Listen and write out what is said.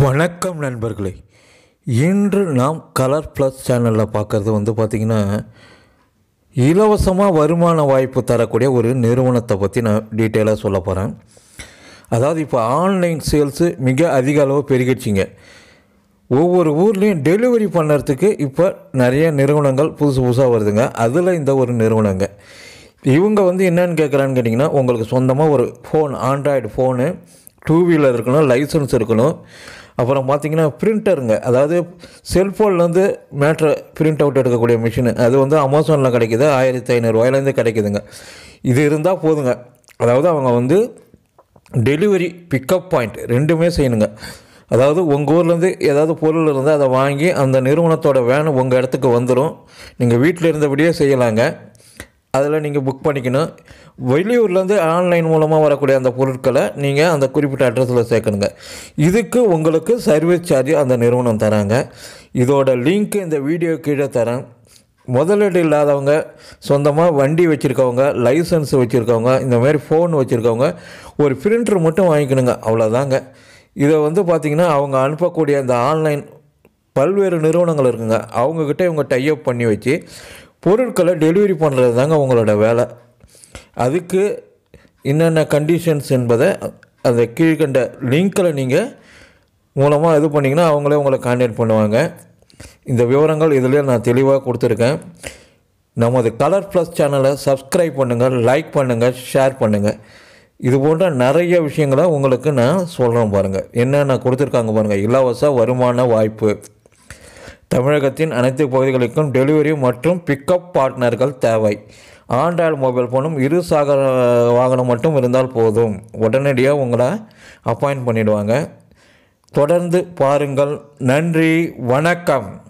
வணக்கம் நண்பர்களே. இன்று நாம் கலர் ப்ளஸ் சேனலில் பார்க்குறது வந்து பார்த்திங்கன்னா இலவசமாக வருமான வாய்ப்பு தரக்கூடிய ஒரு நிறுவனத்தை பற்றி நான் டீட்டெயிலாக சொல்ல போகிறேன் அதாவது இப்போ ஆன்லைன் சேல்ஸு மிக அதிக அளவு பெருகிடுச்சிங்க. ஒவ்வொரு ஊர்லேயும் டெலிவரி பண்ணுறதுக்கு இப்போ நிறைய நிறுவனங்கள் புதுசு புதுசாக வருதுங்க. அதில் இந்த ஒரு நிறுவனங்க. இவங்க வந்து என்னென்னு கேட்குறான்னு கேட்டிங்கன்னா உங்களுக்கு சொந்தமாக ஒரு phone android phone two wheeler இருக்கணும் லைசன்ஸ் இருக்கணும். அப்புறம் பார்த்தீங்கன்னா பிரிண்டருங்க அதாவது செல்ஃபோன்லேருந்து மேட்ரு பிரிண்ட் அவுட் எடுக்கக்கூடிய மிஷினு அது வந்து அமேசானில் கிடைக்குது. ஆயிரத்தி ஐநூறுரூவாயிலேருந்து கிடைக்குதுங்க. இது இருந்தால் போதுங்க. அதாவது அவங்க வந்து டெலிவரி பிக்கப் பாயிண்ட் ரெண்டுமே செய்யணுங்க. அதாவது உங்கள் ஊர்லேருந்து ஏதாவது பொருள் இருந்தால் அதை வாங்கி அந்த நிறுவனத்தோட வேன் உங்கள் இடத்துக்கு வந்துடும் நீங்கள் வீட்டில் இருந்தபடியே செய்யலாங்க. அதில் நீங்கள் புக் பண்ணிக்கணும். வெளியூர்லேருந்து ஆன்லைன் மூலமாக வரக்கூடிய அந்த பொருட்களை நீங்கள் அந்த குறிப்பிட்ட அட்ரஸில் சேர்க்கணுங்க. இதுக்கு உங்களுக்கு சர்வீஸ் சார்ஜ் அந்த நிறுவனம் தராங்க. இதோட லிங்க் இந்த வீடியோ கீழே தரேன். முதலீடு இல்லாதவங்க சொந்தமாக வண்டி வச்சுருக்கவங்க லைசன்ஸ் வச்சுருக்கவங்க இந்த மாதிரி ஃபோன் வச்சுருக்கவங்க ஒரு பிரிண்டர் மட்டும் வாங்கிக்கணுங்க. அவ்வளோதாங்க இதை வந்து பார்த்திங்கன்னா அவங்க அனுப்பக்கூடிய அந்த ஆன்லைன் பல்வேறு நிறுவனங்கள் இருக்குங்க. அவங்கக்கிட்ட இவங்க டைப் பண்ணி வச்சு பொருட்களை டெலிவரி பண்ணுறது தாங்க உங்களோட வேலை. அதுக்கு என்னென்ன கண்டிஷன்ஸ் என்பதை அந்த கீழ்கண்ட லிங்க்கில் நீங்கள் மூலமாக இது பண்ணிங்கன்னா அவங்களே உங்களை கான்டாக்ட் பண்ணுவாங்க. இந்த விவரங்கள் இதில் நான் தெளிவாக கொடுத்துருக்கேன். நமது கலர் ப்ளஸ் சேனலை சப்ஸ்கிரைப் பண்ணுங்கள் லைக் பண்ணுங்கள் ஷேர் பண்ணுங்கள் இது போன்ற நிறைய விஷயங்களை உங்களுக்கு நான் சொல்கிறேன் பாருங்கள் என்னென்ன கொடுத்துருக்காங்க பாருங்கள் இலவச வருமான வாய்ப்பு. தமிழகத்தின் அனைத்து பகுதிகளுக்கும் டெலிவரி மற்றும் பிக்கப் பார்ட்னர்கள் தேவை. ஆண்ட்ராய்டு மொபைல் ஃபோனும் இரு சாகர வாகனம் மட்டும் இருந்தால் போதும். உடனடியாக உங்களை அப்பாயிண்ட் பண்ணிவிடுவாங்க தொடர்ந்து பாருங்கள். நன்றி. வணக்கம்.